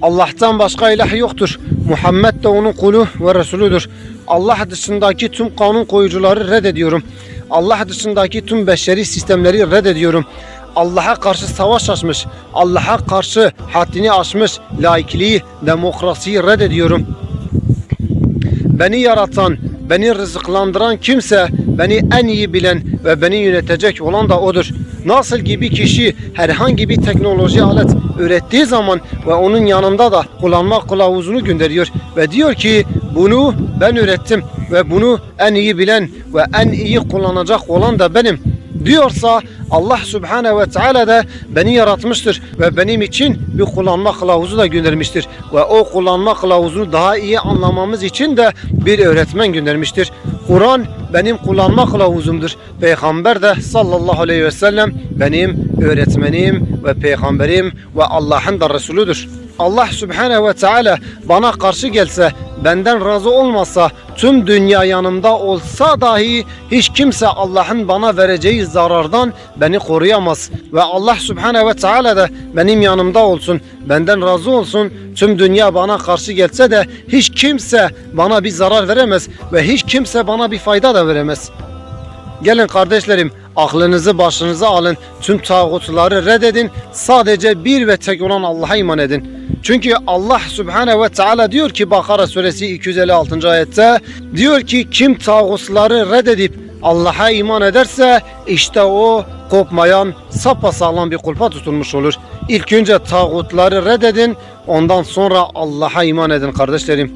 Allah'tan başka ilah yoktur. Muhammed de onun kulu ve Resuludur. Allah dışındaki tüm kanun koyucuları reddediyorum. Allah dışındaki tüm beşeri sistemleri reddediyorum. Allah'a karşı savaş açmış, Allah'a karşı haddini aşmış laikliği, demokrasiyi reddediyorum. Beni yaratan, beni rızıklandıran kimse beni en iyi bilen ve beni yönetecek olan da odur. Nasıl ki bir kişi herhangi bir teknoloji alet ürettiği zaman ve onun yanında da kullanma kılavuzunu gönderiyor ve diyor ki bunu ben ürettim ve bunu en iyi bilen ve en iyi kullanacak olan da benim diyorsa Allah Subhanahu ve Teala da beni yaratmıştır ve benim için bir kullanma kılavuzu da göndermiştir ve o kullanma kılavuzunu daha iyi anlamamız için de bir öğretmen göndermiştir. Kur'an benim kullanma kılavuzumdur. Peygamber de sallallahu aleyhi ve sellem benim öğretmenim ve peygamberim ve Allah'ın da Resuludur. Allah Subhanahu ve Teala bana karşı gelse, benden razı olmasa, tüm dünya yanımda olsa dahi hiç kimse Allah'ın bana vereceği zarardan beni koruyamaz. Ve Allah Subhanahu ve Teala da benim yanımda olsun, benden razı olsun. Tüm dünya bana karşı gelse de hiç kimse bana bir zarar veremez ve hiç kimse bana bir fayda da veremez. Gelin kardeşlerim aklınızı başınıza alın. Tüm tağutları reddedin. Sadece bir ve tek olan Allah'a iman edin. Çünkü Allah Subhanahu ve Teala diyor ki Bakara suresi 256. ayette diyor ki kim tağutları reddedip Allah'a iman ederse işte o kopmayan sapasağlam bir kulpa tutulmuş olur. İlk önce tağutları reddedin ondan sonra Allah'a iman edin kardeşlerim.